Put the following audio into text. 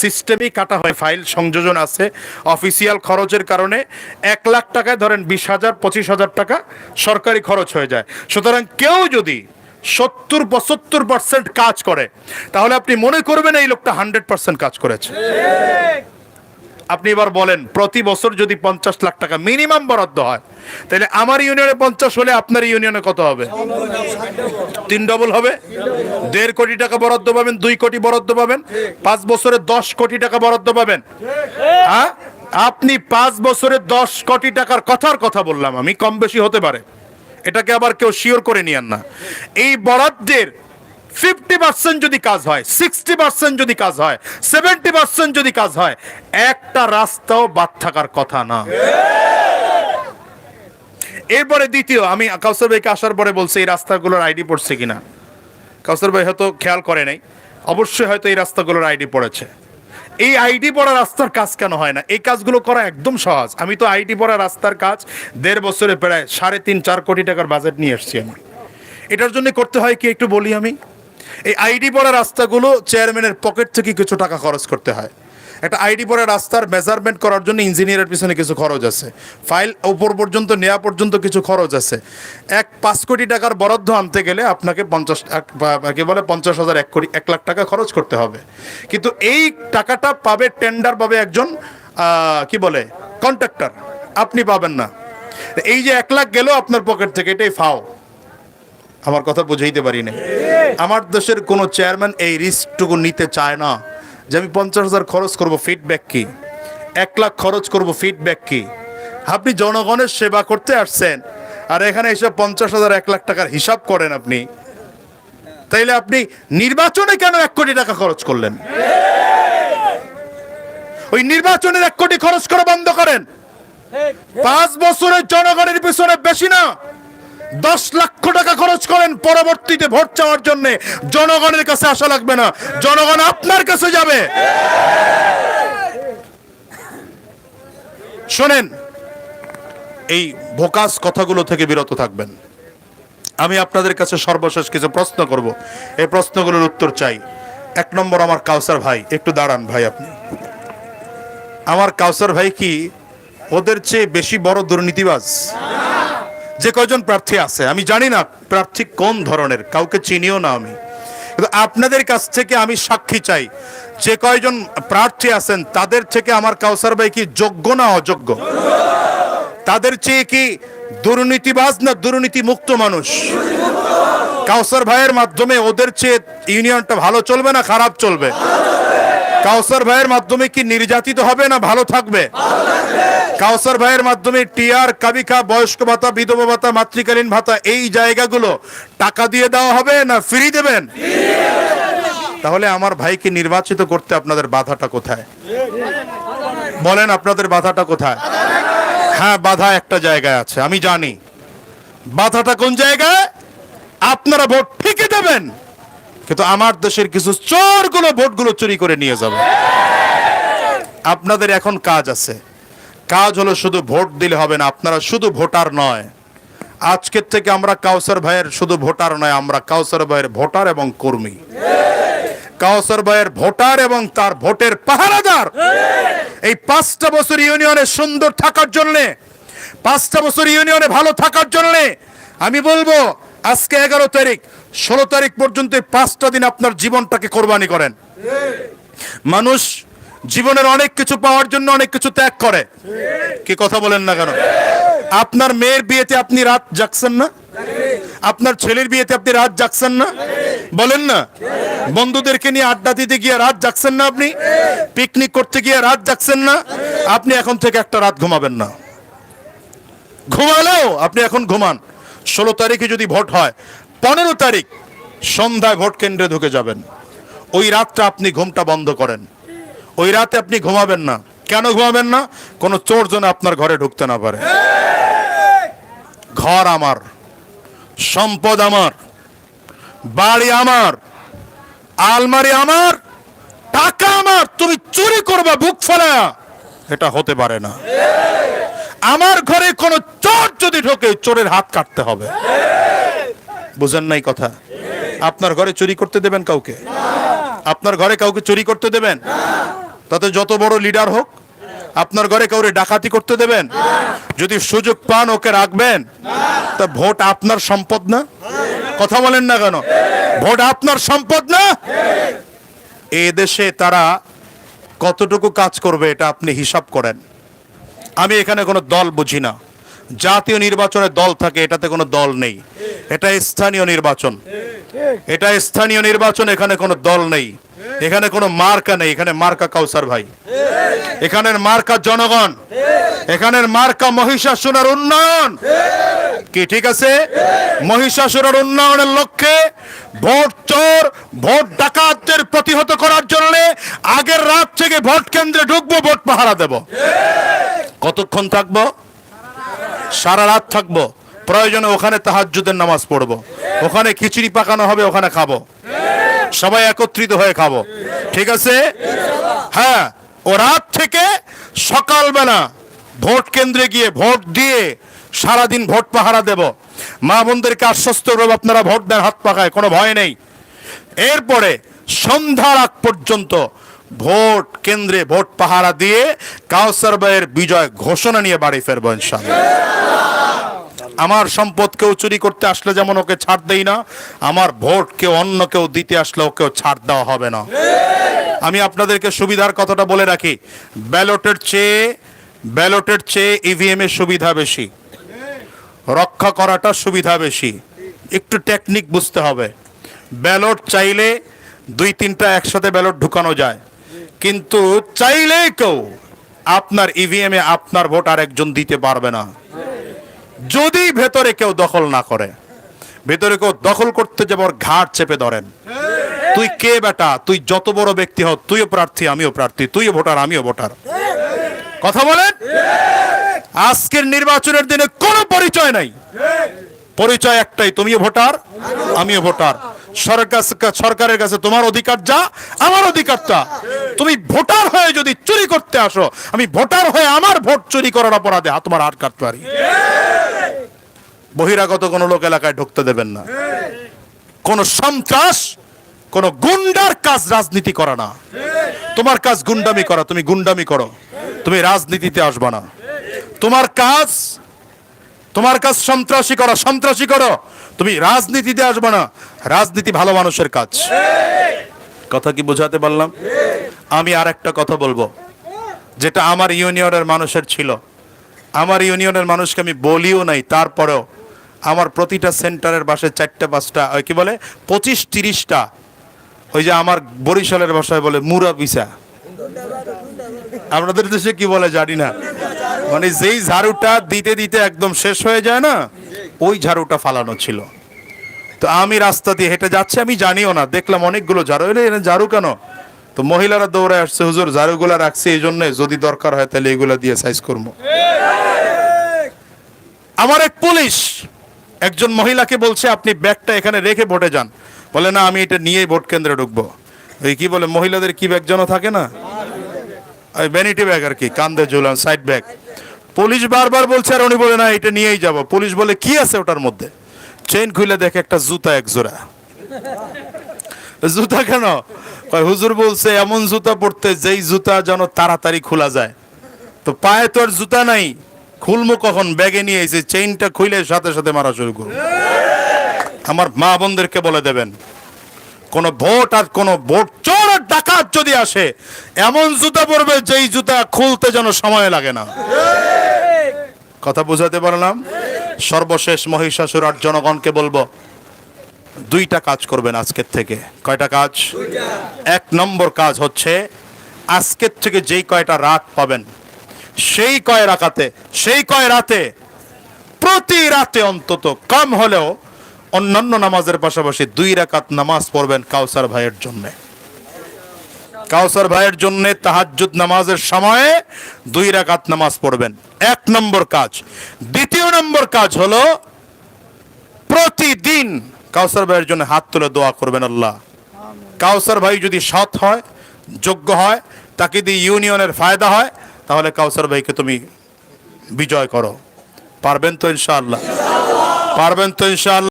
সিস্টেমেই কাটা হয়, ফাইল সংযোজন আছে। অফিসিয়াল খরচের কারণে এক লাখ টাকায় ধরেন বিশ হাজার, পঁচিশ হাজার টাকা সরকারি খরচ হয়ে যায়। সুতরাং কেউ যদি সত্তর, পঁচাত্তর পার্সেন্ট কাজ করে, তাহলে আপনি মনে করবেন এই লোকটা হান্ড্রেড পার্সেন্ট কাজ করেছে। আপনি এবার বলেন, প্রতি বছর যদি পঞ্চাশ লাখ টাকা মিনিমাম বরাদ্দ হয়, তাহলে আমার ইউনিয়নে পঞ্চাশ হলে আপনার ইউনিয়নে কত হবে? তিন ডবল হবে। দেড় কোটি টাকা বরাদ্দ পাবেন, দুই কোটি বরাদ্দ পাবেন, পাঁচ বছরে দশ কোটি টাকা বরাদ্দ পাবেন। হ্যাঁ? আপনি পাঁচ বছরে দশ কোটি টাকার কথার কথা বললাম আমি, কম বেশি হতে পারে। এটাকে আবার কেউ শিওর করে নিয়েন না। এই বরাদ্দের ফিফটি পার্সেন্ট যদি কাজ হয়, সিক্সটি পার্সেন্ট যদি কাজ হয়, সেভেন্টি পার্সেন্ট যদি কাজ হয়, একটা রাস্তাও বাদ থাকার কথা না। এরপরে দ্বিতীয়, আমি কাউসার ভাইকে আসার পরে বলছি, এই রাস্তাগুলোর আইডি পড়ছে কিনা? কাউসার ভাই হয়তো খেয়াল করে নাই, অবশ্যই হয়তো এই রাস্তাগুলোর আইডি পড়েছে। এই আইডি পড়া রাস্তার কাজ কেন হয় না? এই কাজগুলো করা একদম সহজ। আমি তো আইডি পড়া রাস্তার কাজ দেড় বছরে প্রায় সাড়ে তিন, চার কোটি টাকার বাজেট নিয়ে এসেছি আমি। এটার জন্য করতে হয় কি একটু বলি আমি? এই আইডি পড়া রাস্তাগুলো চেয়ারম্যানের পকেট থেকে কিছু টাকা খরচ করতে হয়। একটা আইডি পড়া রাস্তার মেজারমেন্ট করার জন্য ইঞ্জিনিয়ারের পিছনে কিছু খরচ আছে। ফাইল উপর পর্যন্ত নেওয়া পর্যন্ত কিছু খরচ আছে। এক পাঁচ কোটি টাকার বরাদ্দ আনতে গেলে আপনাকে পঞ্চাশ কি বলে, পঞ্চাশ হাজার, এক কোটি, এক লাখ টাকা খরচ করতে হবে। কিন্তু এই টাকাটা পাবে টেন্ডার, পাবে একজন কি বলে, কন্ট্রাক্টর। আপনি পাবেন না। এই যে এক লাখ গেল আপনার পকেট থেকে এটাই ফাও। আমার কথা বুঝাইতে পারি না আমার দেশের কোনো চেয়ারম্যান এই রিস্কটুকু নিতে চায় না। যে আমি পঞ্চাশ হাজার খরচ করব ফিডব্যাক কি? এক লাখ খরচ করব ফিডব্যাক কি? আপনি জনগণের সেবা করতে আসছেন, আর এখানে এসে পঞ্চাশ হাজার, এক লাখ টাকার হিসাব করেন আপনি। তাইলে আপনি নির্বাচনে কেন এক কোটি টাকা খরচ করলেন? ওই নির্বাচনের এক কোটি খরচ করা বন্ধ করেন। পাঁচ বছরের জনগণের পিছনে বেশি না। দশ লক্ষ টাকা খরচ করেন পরবর্তীতে ভোট চাওয়ার জন্য। জনগণের কাছে আসা লাগবে না। জনগণ আপনার কাছে যাবে। শোনেন, এই ভোকাস কথাগুলো থেকে বিরত থাকবেন। আমি আপনাদের কাছে সর্বশেষ কিছু প্রশ্ন করব। এই প্রশ্নগুলোর উত্তর চাই। এক নম্বর, আমার কাউসার ভাই। একটু দাঁড়ান ভাই আপনি। আমার কাউসার ভাই কি ওদের চেয়ে বেশি বড় দুর্নীতিবাজ? যে কয়জন প্রার্থী আছে, আমি জানি না প্রার্থী কোন ধরনের, কাউকে চিনিও না আমি। কিন্তু আপনাদের কাছ থেকে আমি সাক্ষী চাই, যে কয়জন প্রার্থী আছেন, তাদের থেকে আমার কাউসার ভাই কি যোগ্য না অযোগ্য? তাদের চেয়ে কি দুর্নীতিবাজ না দুর্নীতি মুক্ত মানুষ? কাউসার ভাইয়ের মাধ্যমে ওদের চেয়ে ইউনিয়নটা ভালো চলবে না খারাপ চলবে? কাউসার ভাইয়ের মাধ্যমে কি নির্যাতিত হবে না ভালো থাকবে? কাউসার ভাইয়ের মাধ্যমে টিআর কাবিকা, বয়স্ক ভাতা, বিধবা ভাতা, মাতৃকালীন ভাতা, এই জায়গাগুলো টাকা দিয়ে দেওয়া হবে না ফ্রি দেবেন? তাহলে আমার ভাইকে নির্বাচিত করতে আপনাদের বাধাটা কোথায়? বলেন আপনাদের বাধাটা কোথায়? হ্যাঁ বাধা একটা জায়গায় আছে, আমি জানি। বাধাটা কোন জায়গায়? আপনারা ভোট ঠিকই দেবেন। কিন্তু আমার দেশের কিছু চোরগুলো ভোটগুলো চুরি করে নিয়ে যাবে। আপনাদের এখন কাজ আছে। কাজ হলো শুধু ভোট দিলে হবে না, আপনারা শুধু ভোটার নয়। আজকের থেকে আমরা কাউসার ভাইয়ের শুধু ভোটার নয়, আমরা কাউসার ভাইয়ের ভোটার এবং কর্মী। কাউসার ভাইয়ের ভোটার এবং তার ভোটের পাহারাদার। এই পাঁচটা বছর ইউনিয়নে সুন্দর থাকার জন্যে, পাঁচটা বছর ইউনিয়নে ভালো থাকার জন্যে আমি বলব আজকে এগারো তারিখ, ষোলো তারিখ পর্যন্ত পাঁচটা দিন আপনার জীবনটাকে কোরবানি করেন। মানুষ জীবনের অনেক কিছু পাওয়ার জন্য অনেক কিছু ত্যাগ করে। কি কথা বলেন না কেন? আপনার মেয়ের বিয়েতে আপনি রাত জাগছেন না? আপনার ছেলের বিয়েতে আপনি রাত জাগছেন না? বলেন না। বন্ধুদেরকে নিয়ে আড্ডা দিতে গিয়ে রাত জাগছেন না আপনি? পিকনিক করতে গিয়ে রাত জাগছেন না? আপনি এখন থেকে একটা রাত ঘুমাবেন না। ঘুমালেও আপনি এখন ঘুমান। ষোলো তারিখে যদি ভোট হয়, পনেরো তারিখ সন্ধ্যায় ভোট কেন্দ্রে ঢুকে যাবেন। ওই রাতটা আপনি ঘুমটা বন্ধ করেন। ওই রাতে আপনি ঘুমাবেন না। কেন ঘুমাবেন না? কোনো চোর যেন আপনার ঘরে ঢুকতে না পারে। ঘর আমার, সম্পদ আমার, বাড়ি আমার, আলমারি আমার, টাকা আমার, তুমি চুরি করবা বুক ফেলা এটা হতে পারে না। আমার ঘরে কোনো চোর যদি ঢোকে, চোরের হাত কাটতে হবে। বুঝেন নাই কথা? আপনার ঘরে চুরি করতে দেবেন কাউকে? আপনার ঘরে কাউকে চুরি করতে দেবেন? তাতে যত বড় লিডার হোক, আপনার ঘরে কাউরে ডাকাতি করতে দেবেন? যদি সুযোগ পান, ওকে রাখবেন। তা ভোট আপনার সম্পদ না? কথা বলেন না কেন? ভোট আপনার সম্পদ না? এ দেশে তারা কতটুকু কাজ করবে, এটা আপনি হিসাব করেন। আমি এখানে কোনো দল বুঝি না। জাতীয় নির্বাচনে দল থাকে, এটাতে কোনো দল নেই। এটা স্থানীয় নির্বাচন। এটা স্থানীয় নির্বাচন এখানে কোনো দল নেই। এখানে কোনো মার্কা নেই। এখানে মার্কা কাউসার ভাই। এখানের মার্কা জনগণ। এখানের মার্কা মহিষাসুরের উন্নয়ন। কি ঠিক আছে? মহিষাসুরের উন্নয়নের লক্ষ্যে ভোট চোর, ভোট ডাকাতদের প্রতিহত করার জন্য আগের রাত থেকে ভোট কেন্দ্রে ঢুকবো, ভোট পাহারা দেব। কতক্ষণ থাকব? সারা রাত থাকব। প্রয়োজনে ওখানে তাহাজ্জুদের নামাজ পড়ব। ওখানে খিচুড়ি পাকানো হবে, ওখানে খাব। সবাই একত্রিত হয়ে খাব। ঠিক আছে? হ্যাঁ ও রাত থেকে সকালবেলা ভোট কেন্দ্রে গিয়ে ভোট দিয়ে সারাদিন ভোট পাহারা দেব। মা বোনদেরকে আশ্বস্ত করব, আপনারা ভোট দেন, হাত পাকায়, কোনো ভয় নেই। এরপরে সন্ধ্যার আগ পর্যন্ত ভোট কেন্দ্রে ভোট পাহারা দিয়ে কাউসার ভাইয়ের বিজয় ঘোষণা নিয়ে বাড়ি ফেরবো ইনশাআল্লাহ। আমার সম্পদ কেউ চুরি করতে আসলে যেমন ওকে ছাড় দেই না, আমার ভোট কেউ অন্য কেউ দিতে আসলে ওকেও ছাড় দেওয়া হবে না। আমি আপনাদেরকে সুবিধার কথাটা বলে রাখি, ব্যালটের চেয়ে ব্যালটের চেয়ে ইভিএম এর সুবিধা বেশি। রক্ষা করাটা সুবিধা বেশি। একটু টেকনিক বুঝতে হবে। ব্যালট চাইলে দুই তিনটা একসাথে ব্যালট ঢুকানো যায়। কিন্তু চাইলেই কেউ আপনার ইভিএম এ আপনার ভোট আর একজন দিতে পারবে না। যদি ভেতরে কেউ দখল না করে, ভেতরে কেউ দখল করতে যাবার ঘাট চেপে ধরেন, তুই কে বেটা? তুই যত বড় ব্যক্তি হও, তুইও প্রার্থী, আমিও প্রার্থী, তুইও ভোটার, আমিও ভোটার। কথা বলেন? আজকের নির্বাচনের দিনে কোনো পরিচয় নাই। পরিচয় একটাই, তুমিও ভোটার, আমিও ভোটার। সরকার সরকারের কাছে তোমার অধিকার যা, আমার অধিকারটা তুমি ভোটার হয়ে যদি চুরি করতে আসো, আমি ভোটার হয়ে আমার ভোট চুরি করার অপরাধে তোমার হাত কাটতে পারি। বহিরাগত কোনো লোক এলাকায় ঢুকতে দেবেন না। কোন সন্ত্রাস, কোন গুন্ডার কাজ রাজনীতি করা না। তোমার কাজ গুন্ডামি করা, তুমি গুন্ডামি করো। তুমি রাজনীতিতে আসবা না। তোমার কাজ তোমার কাজ সন্ত্রাসী করো সন্ত্রাসী করো। তুমি রাজনীতিতে আসবে না। রাজনীতি ভালো মানুষের কাজ। কথা কি বোঝাতে পারলাম? আমি আর একটা কথা বলব। যেটা আমার ইউনিয়নের মানুষের ছিল। আমার ইউনিয়নের মানুষকে আমি বলিও নাই, তারপরেও আমার প্রতিটা সেন্টারের বাসে চারটা, পাঁচটা, ওই কি বলে, পঁচিশ, তিরিশটা, ওই যে আমার বরিশালের ভাষায় বলে মুরা পিসা আপনাদের দেশে কি বলে জানি না। মানে যেই ঝাড়ুটা দিতে দিতে একদম শেষ হয়ে যায় না ওই ঝাড়ুটা ফালানো ছিল। তো আমি রাস্তা দিয়ে হেঁটে যাচ্ছি, আমি জানিও না। দেখলাম অনেকগুলো ঝাড়ু। এলে এখানে ঝাড়ু কেন? তো মহিলারা দৌড়ে আসছে, হুজুর, ঝাড়ুগুলা রাখছে এই জন্য যদি দরকার হয় তাহলে এগুলা দিয়ে সাইজ করব। আমার এক পুলিশ, একজন মহিলাকে বলছে, আপনি ব্যাগটা এখানে রেখে ভোটে যান। বলে, না, আমি এটা নিয়েই ভোট কেন্দ্রে ঢুকবো। ওই কি বলে, মহিলাদের কি ব্যাগ যেন থাকে না? ভ্যানিটি ব্যাগ আর কি, কান্দে ঝুলান সাইড ব্যাগ পুলিশ বারবার বলছে আর উনি বলে, না, এটা নিয়েই যাব। পুলিশ বলে, কি আছে ওটার মধ্যে? চেইন খুলে দেখে একটা জুতা এক জোড়া। জুতা কেন? হুজুর বলছে, এমন জুতা পড়তে যেই জুতা যেন তাড়াতাড়ি খোলা যায়। তো পায়ে তো আর জুতা নাই। খুলমো কখন? ব্যাগে নিয়ে এসে চেইনটা খুলে সাথে সাথে মারা শুরু করব। আমার মা বোনদেরকে বলে দেবেন। কোন ভোট আর কোন ভোট চোর আর ডাকাত যদি আসে, এমন জুতা পরবে যেই জুতা খুলতে যেন সময় লাগে না। কথা বুঝাতে পারলাম? সর্বশেষ মহিষাসুর আর জনগণকে বলব, দুইটা কাজ করবেন আজকের থেকে। কয়টা কাজ? এক নম্বর কাজ হচ্ছে, আজকের থেকে যেই কয়টা রাত পাবেন, সেই কয় রাখাতে সেই কয় রাতে, প্রতি রাতে অন্তত কম হলেও অন্যান্য নামাজের পাশাপাশি দুই রাকাত নামাজ পড়বেন কাউসার ভাইয়ের জন্য। কাউসার ভাইয়ের জন্য তাহাজ্জুদ নামাজের সময়ে দুই রাকাত নামাজ পড়বেন। এক নম্বর কাজ। দ্বিতীয় নম্বর কাজ হলো প্রতিদিন কাউসার ভাইয়ের জন্য হাত তুলে দোয়া করবেন আল্লাহ। কাউসার ভাই যদি সৎ হয়, যোগ্য হয়, তাকে দিয়ে ইউনিয়নের ফায়দা হয়, তাহলে কাউসার ভাইকে তুমি বিজয় করো। পারবেন তো ইনশাআল্লাহ? পারবেন তো ইনশাআল্লাহ?